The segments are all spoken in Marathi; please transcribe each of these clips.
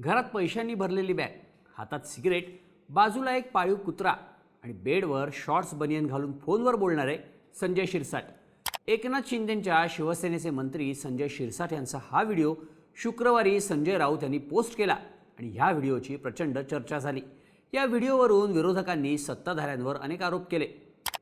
घरात पैशांनी भरलेली बॅग हातात सिगरेट बाजूला एक पाळीव कुत्रा आणि बेडवर शॉर्ट्स बनियन घालून फोनवर बोलणारे संजय शिरसाट. एकनाथ शिंदेंच्या शिवसेनेचे मंत्री संजय शिरसाट यांचा हा व्हिडिओ शुक्रवारी संजय राऊत यांनी पोस्ट केला आणि ह्या व्हिडिओची प्रचंड चर्चा झाली. या व्हिडिओवरून विरोधकांनी सत्ताधाऱ्यांवर अनेक आरोप केले.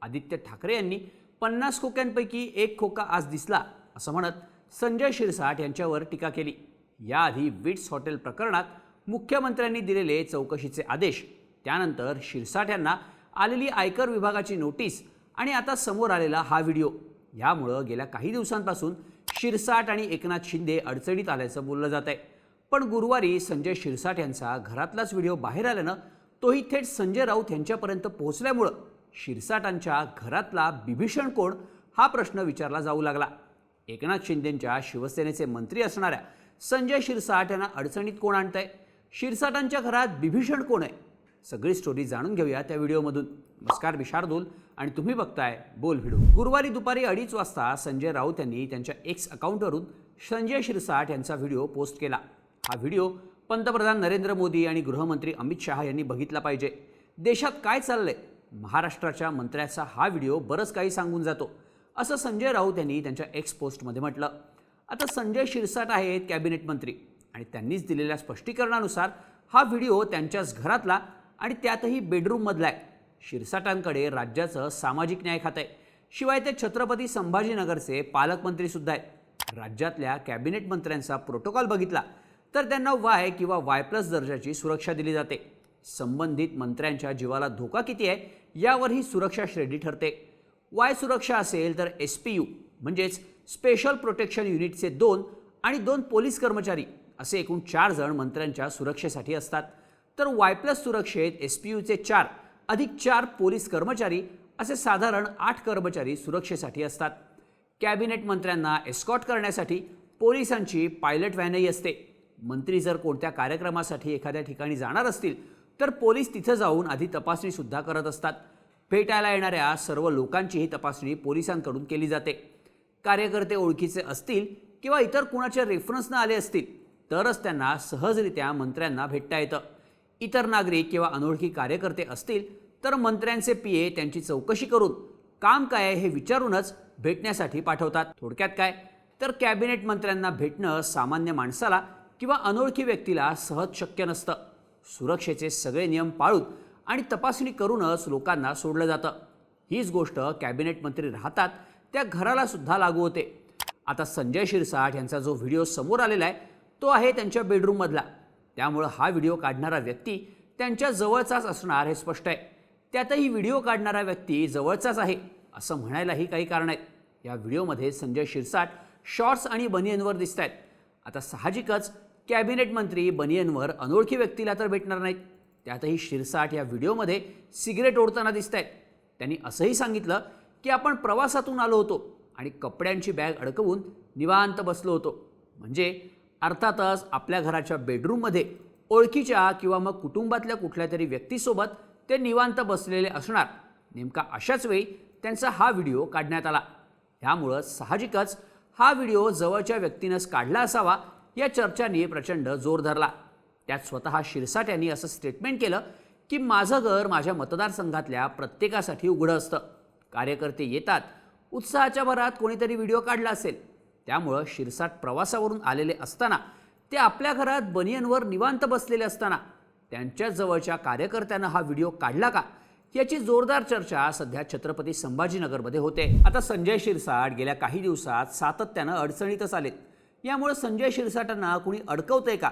आदित्य ठाकरे यांनी पन्नास खोक्यांपैकी एक खोका आज दिसला असं म्हणत संजय शिरसाट यांच्यावर टीका केली. याआधी विट्स हॉटेल प्रकरणात मुख्यमंत्र्यांनी दिलेले चौकशीचे आदेश. त्यानंतर शिरसाट यांना आलेली आयकर विभागाची नोटीस आणि आता समोर आलेला हा व्हिडिओ. यामुळं गेल्या काही दिवसांपासून शिरसाट आणि एकनाथ शिंदे अडचणीत आल्याचं बोललं जात आहे पण गुरुवारी संजय शिरसाट यांचा घरातलाच व्हिडिओ बाहेर आल्यानं तोही थेट संजय राऊत यांच्यापर्यंत पोहोचल्यामुळं शिरसाटांच्या घरातला बिभीषण कोण हा प्रश्न विचारला जाऊ लागला. एकनाथ शिंदेंच्या शिवसेनेचे मंत्री असणाऱ्या संजय शिरसाट यांना अडचणीत कोण आणतंय? शिरसाटांच्या घरात बिभीषण कोण आहे? सगळी स्टोरी जाणून घेऊया त्या व्हिडिओमधून. नमस्कार मी शार्दूल आणि तुम्ही बघताय बोल व्हिडिओ. गुरुवारी दुपारी अडीच वाजता संजय राऊत यांनी त्यांच्या एक्स अकाउंटवरून संजय शिरसाट यांचा व्हिडिओ पोस्ट केला. हा व्हिडिओ पंतप्रधान नरेंद्र मोदी आणि गृहमंत्री अमित शहा यांनी बघितला पाहिजे. देशात काय चाललंय? महाराष्ट्राच्या मंत्र्याचा हा व्हिडिओ बरंच काही सांगून जातो. असं संजय राऊत यांनी त्यांच्या एक्स पोस्टमध्ये म्हटलं. आता संजय शिरसाट आहेत कॅबिनेट मंत्री आणि त्यांनीच दिलेल्या स्पष्टीकरणानुसार हा व्हिडिओ त्यांच्याच घरातला आणि त्यातही बेडरूममधला आहे शिरसाटांकडे राज्याचं सामाजिक न्याय खातं आहे शिवाय ते छत्रपती संभाजीनगरचे पालकमंत्रीसुद्धा आहेत. राज्यातल्या कॅबिनेट मंत्र्यांचा प्रोटोकॉल बघितला तर त्यांना वाय किंवा वाय प्लस दर्जाची सुरक्षा दिली जाते. संबंधित मंत्र्यांच्या जीवाला धोका किती आहे यावर ही सुरक्षा श्रेणी ठरते. वाय सुरक्षा असेल तर एस पी यू म्हणजेच स्पेशल प्रोटेक्शन युनिटचे दोन आणि दोन पोलीस कर्मचारी असे एकूण चार जण मंत्र्यांच्या सुरक्षेसाठी असतात. तर वाय प्लस सुरक्षेत एस पी यूचे चार अधिक चार पोलीस कर्मचारी असे साधारण आठ कर्मचारी सुरक्षेसाठी असतात. कॅबिनेट मंत्र्यांना एस्कॉट करण्यासाठी पोलिसांची पायलट व्हॅनही असते. मंत्री जर कोणत्या कार्यक्रमासाठी एखाद्या ठिकाणी जाणार असतील तर पोलीस तिथं जाऊन आधी तपासणीसुद्धा करत असतात. भेटायला येणाऱ्या सर्व लोकांची ही तपासणी पोलिसांकडून केली जाते. कार्यकर्ते ओळखीचे असतील किंवा इतर कुणाच्या रेफरन्सनं आले असतील तरच त्यांना सहजरित्या मंत्र्यांना भेटता येतं. इतर नागरिक किंवा अनोळखी कार्यकर्ते असतील तर मंत्र्यांचे पी ए त्यांची चौकशी करून काम काय आहे हे विचारूनच भेटण्यासाठी पाठवतात. थोडक्यात काय? तर कॅबिनेट मंत्र्यांना भेटणं सामान्य माणसाला किंवा अनोळखी व्यक्तीला सहज शक्य नसतं. सुरक्षेचे सगळे नियम पाळून आणि तपासणी करूनच लोकांना सोडलं जातं. हीच गोष्ट कॅबिनेट मंत्री राहतात त्या घराला सुद्धा लागू होते. आता संजय शिरसाट यांचा जो व्हिडिओ समोर आलेला आहे तो आहे त्यांच्या बेडरूममधला त्यामुळं हा व्हिडिओ काढणारा व्यक्ती त्यांच्या जवळचाच असणार हे स्पष्ट आहे. त्यातही व्हिडिओ काढणारा व्यक्ती जवळचाच आहे असं म्हणायलाही काही कारण आहेत या व्हिडिओमध्ये संजय शिरसाट शॉर्ट्स आणि बनियनवर दिसत आहेत आता साहजिकच कॅबिनेट मंत्री बनियनवर अनोळखी व्यक्तीला तर भेटणार नाहीत. त्यातही शिरसाट या व्हिडिओमध्ये सिगरेट ओढताना दिसत आहेत त्यांनी असंही सांगितलं की आपण प्रवासातून आलो होतो आणि कपड्यांची बॅग अडकवून निवांत बसलो होतो. म्हणजे अर्थातच आपल्या घराच्या बेडरूममध्ये ओळखीच्या किंवा मग कुटुंबातल्या कुठल्या तरी व्यक्तीसोबत ते निवांत बसलेले असणार. नेमका अशाच वेळी त्यांचा हा व्हिडिओ काढण्यात आला. ह्यामुळं साहजिकच हा व्हिडिओ जवळच्या व्यक्तीनंच काढला असावा या चर्चांनी प्रचंड जोर धरला. त्यात स्वतः शिरसाट यांनी असं स्टेटमेंट केलं की माझं घर माझ्या मतदारसंघातल्या प्रत्येकासाठी उघडं असतं. कार्यकर्ते येतात उत्साहाच्या भरात कोणीतरी व्हिडिओ काढला असेल. त्यामुळं शिरसाट प्रवासावरून आलेले असताना ते आपल्या घरात बनियनवर निवांत बसलेले असताना त्यांच्या जवळच्या कार्यकर्त्यानं हा व्हिडिओ काढला का? याची जोरदार चर्चा सध्या छत्रपती संभाजीनगरमध्ये होते. आता संजय शिरसाट गेल्या काही दिवसात सातत्यानं अडचणीतच आलेत. यामुळे संजय शिरसाटांना कुणी अडकवतंय का?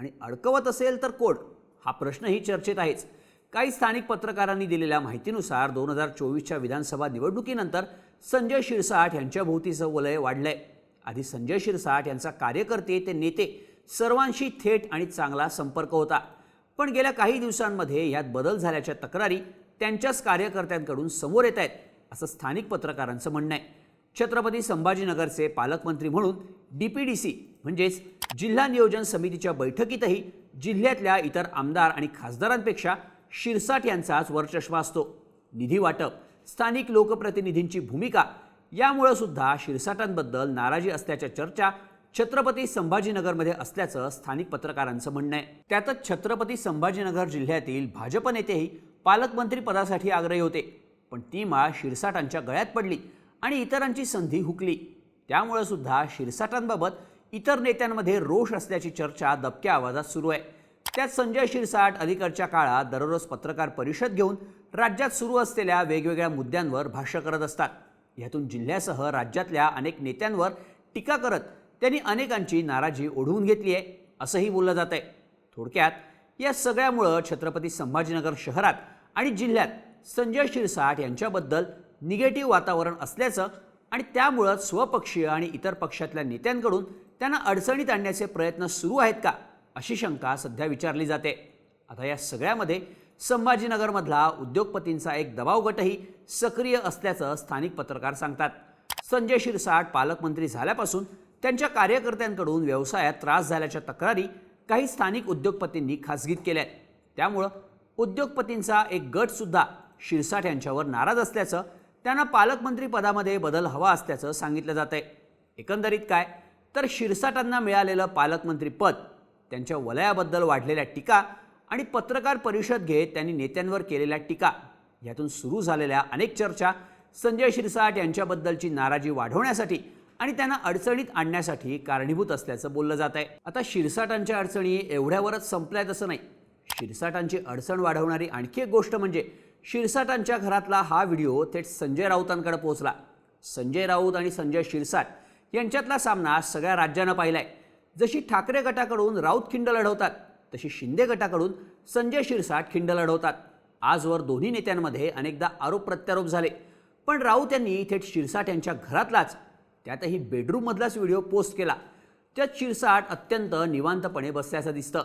आणि अडकवत असेल तर कोण? हा प्रश्नही चर्चेत आहेच. काही स्थानिक पत्रकारांनी दिलेल्या माहितीनुसार दोन हजार चोवीसच्या विधानसभा निवडणुकीनंतर संजय शिरसाट यांच्या भोवतीचं वलय वाढलंय. आधी संजय शिरसाट यांचा कार्यकर्ते ते नेते सर्वांशी थेट आणि चांगला संपर्क होता. पण गेल्या काही दिवसांमध्ये यात बदल झाल्याच्या तक्रारी त्यांच्याच कार्यकर्त्यांकडून समोर येत आहेत असं स्थानिक पत्रकारांचं म्हणणं आहे. छत्रपती संभाजीनगरचे पालकमंत्री म्हणून डी पी डी सी म्हणजेच जिल्हा नियोजन समितीच्या बैठकीतही जिल्ह्यातल्या इतर आमदार आणि खासदारांपेक्षा शिरसाट यांचाच वरचष्मा असतो. निधी वाटप स्थानिक लोकप्रतिनिधींची भूमिका यामुळं सुद्धा शिरसाटांबद्दल नाराजी असल्याच्या चर्चा छत्रपती संभाजीनगरमध्ये असल्याचं स्थानिक पत्रकारांचं म्हणणं आहे. त्यातच छत्रपती संभाजीनगर जिल्ह्यातील भाजप नेतेही पालकमंत्री पदासाठी आग्रही होते. पण ती माळ शिरसाटांच्या गळ्यात पडली आणि इतरांची संधी हुकली. त्यामुळं सुद्धा शिरसाटांबाबत इतर नेत्यांमध्ये रोष असल्याची चर्चा दबक्या आवाजात सुरू आहे. त्यात संजय शिरसाट अलीकडच्या काळात दररोज पत्रकार परिषद घेऊन राज्यात सुरू असलेल्या वेगवेगळ्या मुद्द्यांवर भाष्य करत असतात. यातून जिल्ह्यासह राज्यातल्या अनेक नेत्यांवर टीका करत त्यांनी अनेकांची नाराजी ओढवून घेतली आहे असंही बोललं जात आहे. थोडक्यात या सगळ्यामुळं छत्रपती संभाजीनगर शहरात आणि जिल्ह्यात संजय शिरसाट यांच्याबद्दल निगेटिव्ह वातावरण असल्याचं आणि त्यामुळं स्वपक्षीय आणि इतर पक्षातल्या नेत्यांकडून त्यांना अडचणीत आणण्याचे प्रयत्न सुरू आहेत का अशी शंका सध्या विचारली जाते. आता या सगळ्यामध्ये संभाजीनगरमधला उद्योगपतींचा एक दबाव गटही सक्रिय असल्याचं स्थानिक पत्रकार सांगतात. संजय शिरसाट पालकमंत्री झाल्यापासून त्यांच्या कार्यकर्त्यांकडून व्यवसायात त्रास झाल्याच्या तक्रारी काही स्थानिक उद्योगपतींनी खासगीत केल्या आहेत त्यामुळं उद्योगपतींचा एक गटसुद्धा शिरसाट यांच्यावर नाराज असल्याचं त्यांना पालकमंत्री पदामध्ये बदल हवा असल्याचं सांगितलं जात आहे एकंदरीत काय? तर शिरसाटांना मिळालेलं पालकमंत्री पद त्यांच्या वलयाबद्दल वाढलेल्या टीका आणि पत्रकार परिषद घेत त्यांनी नेत्यांवर केलेल्या टीका यातून सुरू झालेल्या अनेक चर्चा संजय शिरसाट यांच्याबद्दलची नाराजी वाढवण्यासाठी आणि त्यांना अडचणीत आणण्यासाठी कारणीभूत असल्याचं बोललं जात आहे आता शिरसाटांच्या अडचणी एवढ्यावरच संपल्यात असं नाही. शिरसाटांची अडचण वाढवणारी आणखी एक गोष्ट म्हणजे शिरसाटांच्या घरातला हा व्हिडिओ थेट संजय राऊतांकडे पोहोचला. संजय राऊत आणि संजय शिरसाट यांच्यातला सामना सगळ्या राज्यानं पाहिलाय. जशी ठाकरे गटाकडून राऊत खिंड लढवतात तशी शिंदे गटाकडून संजय शिरसाट खिंड लढवतात. आजवर दोन्ही नेत्यांमध्ये अनेकदा आरोप प्रत्यारोप झाले. पण राऊत यांनी थेट शिरसाट यांच्या घरातलाच त्यातही बेडरूममधलाच व्हिडिओ पोस्ट केला. त्यात शिरसाट अत्यंत निवांतपणे बसल्याचं दिसतं.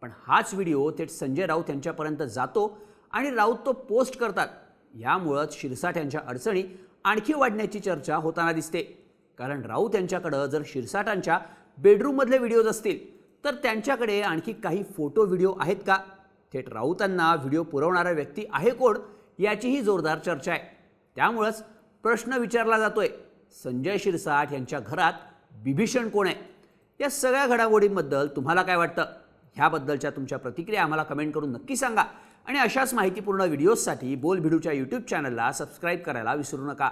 पण हाच व्हिडिओ थेट संजय राऊत यांच्यापर्यंत जातो आणि राऊत तो पोस्ट करतात. यामुळंच शिरसाट यांच्या अडचणी आणखी वाढण्याची चर्चा होताना दिसते. कारण राऊत यांच्याकडं जर शिरसाटांच्या बेडरूममधले व्हिडिओज असतील तर त्यांच्याकडे आणखी काही फोटो व्हिडिओ आहेत का? थेट राऊतांना व्हिडिओ पुरवणारा व्यक्ती आहे कोण याचीही जोरदार चर्चा आहे. त्यामुळंच प्रश्न विचारला जातोय. संजय शिरसाट यांच्या घरात बिभीषण कोण आहे? या सगळ्या घडामोडींबद्दल तुम्हाला काय वाटतं? ह्याबद्दलच्या तुमच्या प्रतिक्रिया आम्हाला कमेंट करून नक्की सांगा. आणि अशाच माहितीपूर्ण व्हिडिओजसाठी बोल भिडूच्या यूट्यूब चॅनलला सबस्क्राईब करायला विसरू नका.